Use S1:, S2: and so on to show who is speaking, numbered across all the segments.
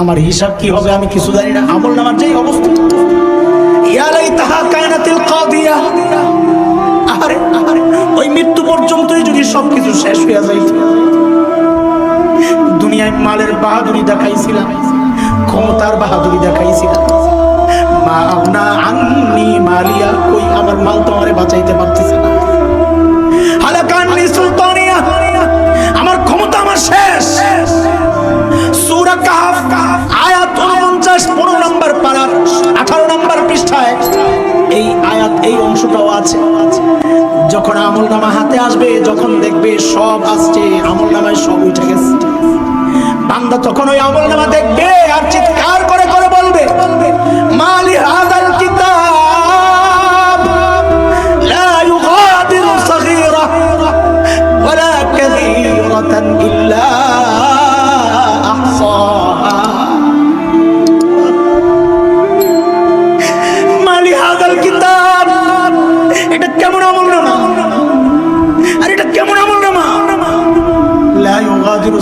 S1: আমার হিসাব কি হবে আমি কিছু জানি না। আমল নামার যেই অবস্থা। তাহা কায়নাতিল কাদিয়া। আরে আরে ওই মৃত্যু পর্যন্তই যদি সবকিছু শেষ হয়ে যাইত। দুনিয়ায় মালের বাহাদুরি দেখাইছিলাম, ক্ষমতার বাহাদুরি দেখাইছিলাম। মা আপনা আন্নি মালিয়া কই, আমার মাল তোমারে বাঁচাইতে পারতেছে না। যখন আমল নামা হাতে আসবে, যখন দেখবে সব আসছে, আমল নামায় সব উঠে গেছে। বান্দা তখন ওই আমল নামা দেখবে আর চিৎকার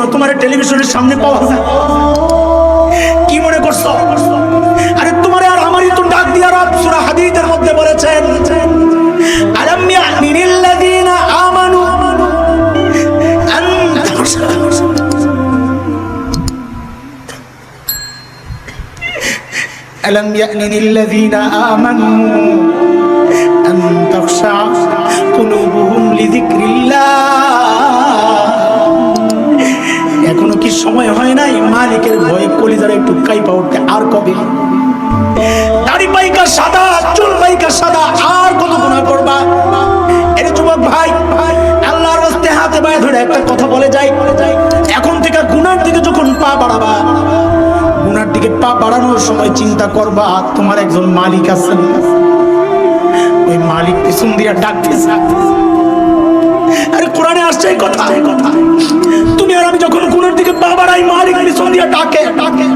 S1: এখনো তোমার টেলিভিশনের সামনে পাওয়া যায় কি মনে করছো আরে তোমার আর আমারই তো ডাক দিয়া রব সূরা হাদীদের মধ্যে বলেছেন আলাম ইয়ামিনিল লাযীনা আমানু আন ألم يأن للذين آمنوا أن تخشع قلوبهم لذكر الله সময় হয় নাই, মালিকের ভয়ে কলিজার একটু কাইপা উঠতে আর কবে? দাড়ি পাইকা সাদা, চুল পাইকা সাদা, আর কত গুণা করবা? এর যুবক ভাই, আল্লাহর রাস্তে হাতে পায়ে ধরে একটা কথা বলে যাই। এখন থেকে গুনার দিকে যখন পা বাড়াবা, গুনার দিকে পা বাড়ানোর সময় চিন্তা করবা, তোমার একজন মালিক আছেন। ওই মালিক পিছন দিয়া ডাকতেছে। আরে কোরআনে আসছে কথা কথা। তুমি আর আমি যখন মালিক পিছন দিয়া ডাকে। ডাকে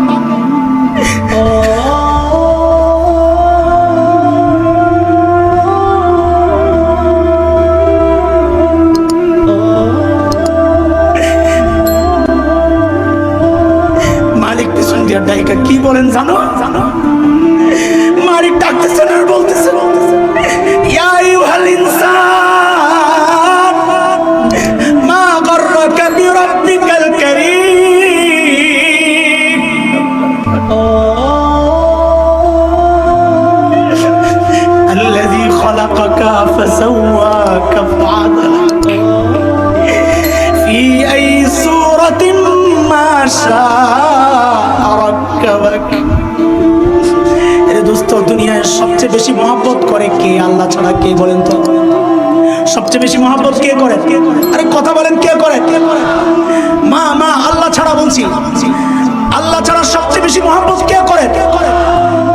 S1: মালিক দিয়া কি বলেন জানো? জানো মালিক ডাকতেছেন আর দুনিয়ায় সবচেয়ে বেশি মহব্বত করে কে? আল্লাহ ছাড়া কে বলেন তো? সবচেয়ে বেশি মহব্বত কে করে? আরে কথা বলেন, কে করে? মা মা, আল্লাহ ছাড়া বলছি। আল্লাহ ছাড়া সবচেয়ে বেশি মহব্বত কে করে?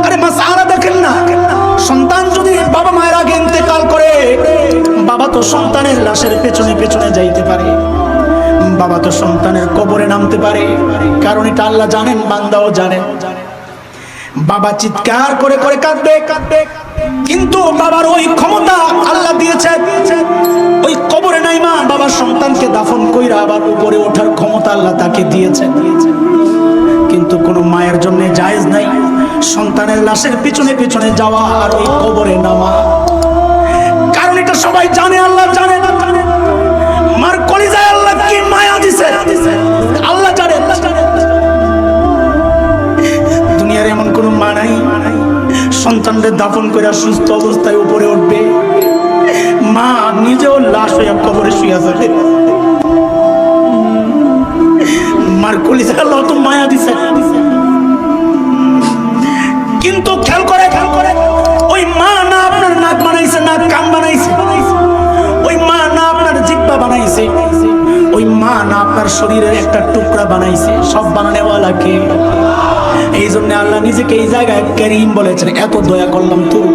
S1: আরে মা সারা দেখেন না? সন্তান যদি বাবা মায়ের আগে ইন্তেকাল করে, বাবা তো সন্তানের লাশের পেছনে পেছনে যাইতে পারে। বাবা তো সন্তানের কবরে নামতে পারে। কারণ এটা আল্লাহ জানেন, বান্দাও জানেন বাবা চিৎকার করে করে কাঁদবে। কাঁদবে কিন্তু বাবার ওই ক্ষমতা আল্লাহ দিয়েছে ওই কবরে নাই মা, বাবার সন্তানকে দাফন কইরা আবার উপরে ওঠার ক্ষমতা আল্লাহ তাকে দিয়েছে কিন্তু কোনো মায়ের জন্য জায়েজ নাই। সন্তানের লাশের পিছনে পিছনে যাওয়া আর ওই কবরে নামা। কারণ এটা সবাই জানে, আল্লাহ জানে সন্তানদের দাফন করে সুস্থ অবস্থায় উপরে উঠবে। মা নিজেও লাশ হয়ে কবরে শুয়ে যাবে। মার কিন্তু খেয়াল করে খেয়াল করে, ওই মা না আপনার নাক বানাইছে, না বানাইছে। ওই মা না আপনার বানাইছে। ওই মা না আপনার শরীরের একটা টুকরা বানাইছে। সব বানানেওয়ালা কে? এই জন্য আল্লাহ নিজেকে এই জায়গায় করিম বলেছেন, এত দয়া করলাম তোর।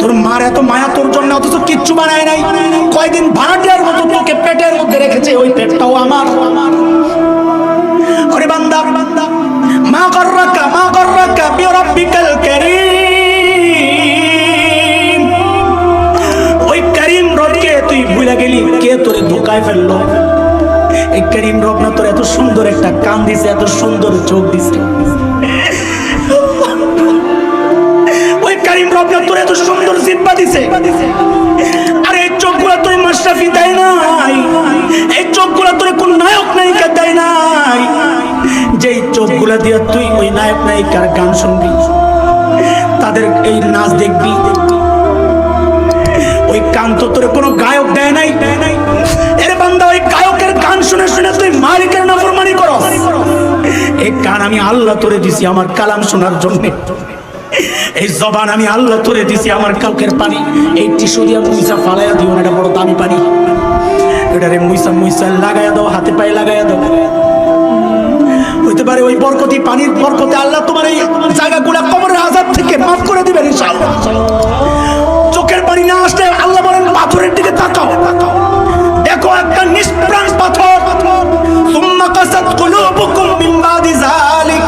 S1: তোর মার এত মায়া তোর জন্য, অথচ কিচ্ছু বানায় নাই। কয়দিন ভাড়াটিয়ার মতো তোকে পেটের মধ্যে রেখেছে, ওই পেটটাও আমার। ওরে বান্দা, মা গর্রাকা মা গর্রাকা, বিরাব্বিকাল কারীম। ওই করিম রবকে তুই ভুলে গেলি, কে তোরে ধোকায় ফেলল? এই করিম রব না তোর এত সুন্দর একটা কান দিছে, এত সুন্দর চোখ দিছে। ওই করিম রব না তোর এত সুন্দর জিব্বা দিছে। আরে এই চোখগুলো তোর মাশরাফি দেয় নাই। এই চোখগুলো তোর কোন নায়ক নায়িকা দেয় নাই। যেই চোখগুলো দিয়ে তুই ওই নায়ক নায়িকার গান শুনবি, তাদের এই নাচ দেখবি। ওই কান তো তোর কোনো গায়ক দেয় নাই। এর শুনে শুনে তুই মালিকের নাফরমানি করো। এই কান আমি আল্লাহ তোরে দিছি আমার কালাম শোনার জন্য। এই জবান আমি আল্লাহ তোরে দিছি আমার কাউকের পানি। এই টিস্যু দিয়া মুইসা ফালাইয়া দিও এটা বড় দামি পানি। এটারে মুইসা মুইসা লাগাইয়া দাও, হাতে পায়ে লাগাইয়া দাও। হইতে পারে ওই বরকতি পানির বরকতে আল্লাহ তোমার এই জায়গাগুলা কবরের আজাব থেকে মাফ করে দিবেন ইনশাআল্লাহ। চোখের পানি না আসলে আল্লাহ বলেন পাথরের দিকে তাকাও। দেখো একটা নিষ্প্রাণ পাথর ثم قست قلوبكم من بعد ذلك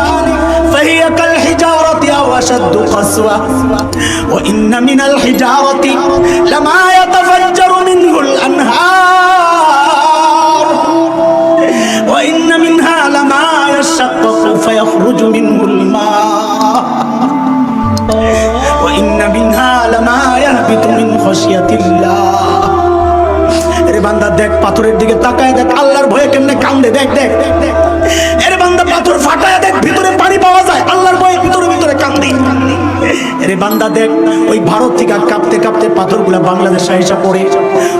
S1: فهي كالحجارة أو أشد قسوة وإن من الحجارة لما يتفجر منه الأنهار وإن منها لما يشقق فيخرج منه الماء وإن منها لما يهبط من خشية الله এরে বান্দা দেখ, পাথরের দিকে তাকায় দেখ, আল্লাহর ভয়ে কেমনে কান্দে, দেখ দেখ এরে বান্দা, পাথর ফাটায় দেখ, ভিতরে পানি পাওয়া যায়, আল্লাহর ভয়ে ভিতরে ভিতরে কান্দি। এরে বান্দা দেখ, ওই ভারত থেকে কাঁপতে কাঁপতে পাথরগুলা বাংলাদেশ আইসা পড়ে।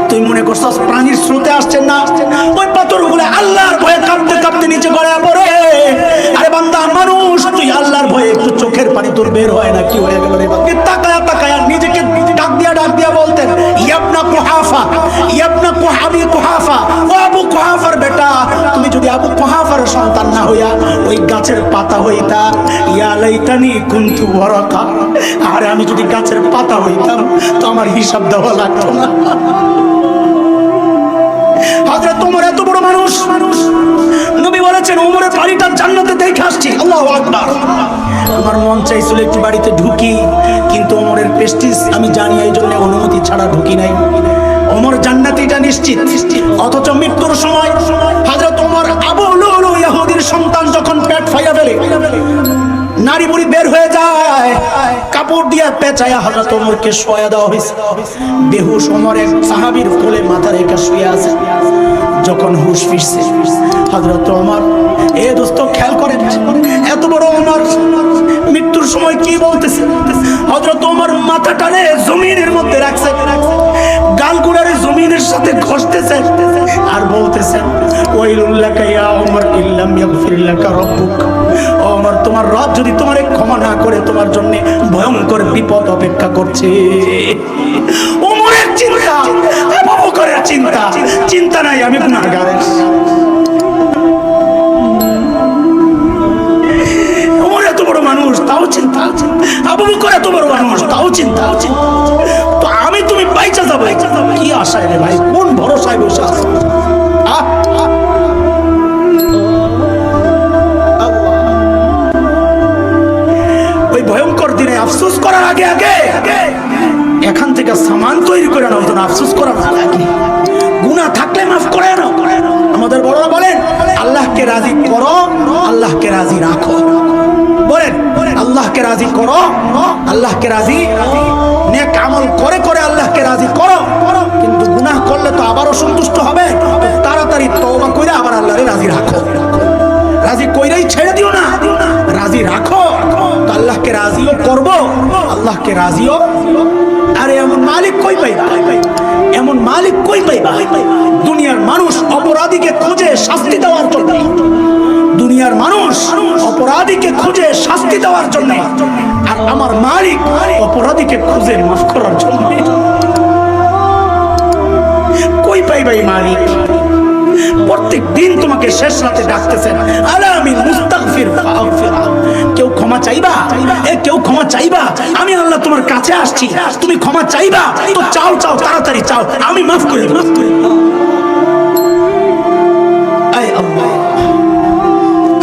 S1: তুই মনে করছস প্রাণীর স্রোতে আসছে না? ওই পাথরগুলো আল্লাহর ভয়ে কাঁপতে কাঁপতে নিচে গড়ায় পড়ে। আরে বান্দা, মানুষ, তুই আল্লাহর ভয়ে একটু চোখের পানি তোর বের হয় না, কি হয়ে গেল রে? তাকায়া কুহাফা, ইয়াবনা কুহাবি কুহাফা, ও আবু কুহাফার বেটা, তুমি যদি আবু কুহাফার সন্তান না হইয়া ওই গাছের পাতা হইতা, ইয়া লাইতানি কুনতু ওয়ারাকা। আরে আমি যদি গাছের পাতা হইতাম, তো আমার হিসাব দেওয়া লাগতো না। হযরত ওমর এত বড় মানুষ। নবী বলেছেন, ওমরের বাড়িটা জান্নাতে দেখে আসছি। আল্লাহু আকবার। আমার মন চাইছিল একটু বাড়িতে ঢুকি, কিন্তু ওমরের প্রেস্টিজ আমি জানি এই জন্য অনুমতি ছাড়া ঢুকি নাই। ওমর জান্নাতিটা নিশ্চিত। অথচ মৃত্যুর সময় হযরত ওমর আবু লুলু ইহুদির সন্তান যখন পেট ফাইয়া ফেলে, নারী বুড়ি বের হয়ে যায়, কাপড় দিয়া পেঁচায়া হযরত ওমরকে শোয়া দেওয়া হয়েছে বেহুশ ওমর এক সাহাবীর কোলে মাথা রেখে শুয়ে আছে। যখন হুশ ফিরছে, হযরত ওমর, এ দোস্ত, খেয়াল করেন, এত বড় ওমর, মৃত্যুর সময় কি বলতেছে? হযরত ওমর মাথাটারে জমিনের মধ্যে রাখছে। গালগুলারে সাথে ঘষতেছে আর বলতেছে, ওয়াইলুল্লাকা ওমর ইল্লাম ইয়াগফির লাকা ওমর তোমার রব যদি তোমারে ক্ষমা না করে, তোমার জন্য ভয়ঙ্কর বিপদ অপেক্ষা করছে। ওমরের চিন্তা আবু চিন্তা চিন্তা নাই, আমি গুনাহগার। ওমর এত বড় মানুষ, তাও চিন্তা। আবু বকর এত বড় মানুষ, তাও চিন্তা। তো আমি তুমি বাইচা যাব। কি আশায় রে ভাই? কোন ভরসায় বসে আছো? করে না করে নাও। আমাদের বড়রা বলেন, আল্লাহকে রাজি করো, আল্লাহকে রাজি রাখো। বলেন, আল্লাহকে রাজি করো, আল্লাহকে রাজি নেক করে করে আল্লাহকে রাজি করো। কিন্তু গুনাহ করলে তো আবার অসন্তুষ্ট হবে। তাড়াতাড়ি তওবা করে আবার আল্লাহরে রাজি রাখো। রাজি কইরাই ছেড়ে দিও না। রাজি রাখো। আল্লাহকে রাজিও করব। আল্লাহকে রাজিও। আরে এমন মালিক কই পাইবা? এমন মালিক কই পাইবা? দুনিয়ার মানুষ অপরাধীকে খুঁজে শাস্তি দেওয়ার জন্য। দুনিয়ার মানুষ অপরাধীকে খুঁজে শাস্তি দেওয়ার জন্য। আর আমার মালিক অপরাধীকে খুঁজে মাফ করার জন্য। কই মালিক? প্রত্যেক দিন তোমাকে শেষ রাতে ডাকতেছেন আলা মুস্তাগফির ফাগফির। ক্ষমা চাইবা? এ, কেউ ক্ষমা চাইবা? আমি আল্লাহ তোমার কাছে আসছি। তুমি ক্ষমা চাইবা? তো চাও চাও, তাড়াতাড়ি চাও। আমি মাফ করে মাফ করে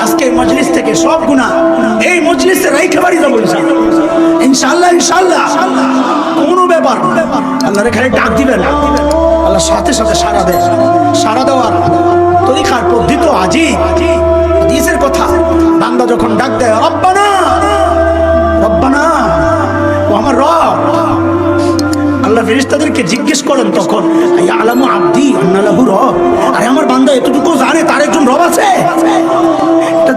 S1: আজকে এই মজলিস থেকে সব গুণা এই মজলিসে রাইখে বাড়ি যাব ইনশাল্লাহ ইনশাল্লাহ কোনো ব্যাপার। আল্লাহর এখানে ডাক দিবেন। আল্লাহ সাথে সাথে সারা দেয়। সারা দেওয়ার তরিকার পদ্ধতি তো আজই। হাদিসের কথা। বান্দা যখন ডাক দেয়, রব্বানা রব্বানা, ও আমার রব। আল্লাহ জিজ্ঞেস করেন তখন রব? আরে আমার বান্দা জানে, তার একজন রব আছে?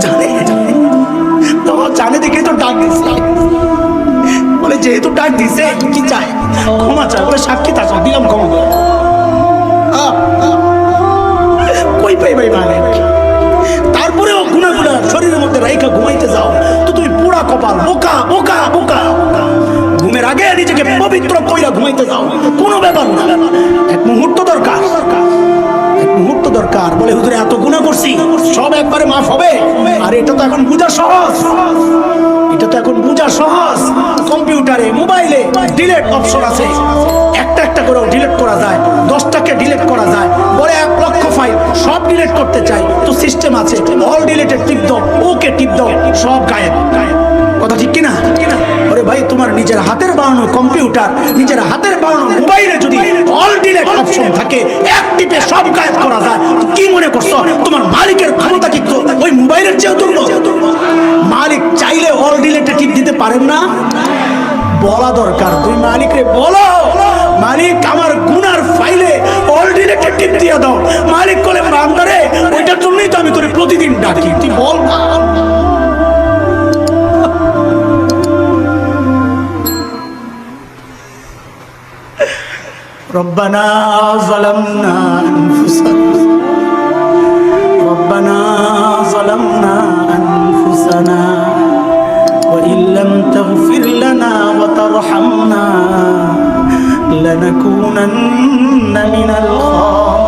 S1: জানে? তো জানে দেখে তো ডাক বলে, যেহেতু ডাক কি চায়? বলে, সাক্ষী থাকো দিলাম, ক্ষমা পবিত্র কইরা ঘুমাইতে যাও। কোনো ব্যাপার না। এক মুহূর্ত দরকার। মুহূর্ত দরকার। বলে, হুজুরে, এত গুণা করছি। সব একবারে মাফ হবে। আর এটা তো এখন বোঝা সহজ। এটা তো এখন বোঝা সহজ। কম্পিউটারে, মোবাইলে ডিলেট অপশন আছে। একটা একটা করেও ডিলিট করা যায়। দশটাকে ডিলিট করা যায়। বলে, এক লক্ষ ফাইল সব ডিলিট করতে চাই। তো সিস্টেম আছে। অল ডিলিটেড টিপ দাও, ওকে টিপ দাও। সব গায়েব গায়েব। কথা ঠিক কিনা? ভাই, তোমার নিজের হাতের বানানো কম্পিউটার, নিজের হাতের বানানো মোবাইলে যদি অল ডিলেট অপশন থাকে, এক টিপে সব গায়েব করা যায়। কি মনে করছ? তোমার মালিকের ক্ষমতা কি ওই মোবাইলের চেয়েও দুর্বল। মালিক চাইলে অল ডিলেটে টিপ দিতে পারেন না। বলা দরকার। তুই মালিকরে বলো। মালিক, আমার গুনার ফাইলে অল ডিলেটে টিপ দিয়ে দাও। মালিক বলে বান্দারে ওইটার জন্যই তো আমি তোরে প্রতিদিন ডাকি। তুই বল। ربنا ظلمنا أنفسنا. ربنا ظلمنا أنفسنا. وإن لم تغفر لنا وترحمنا لنكونن من الخاسرين.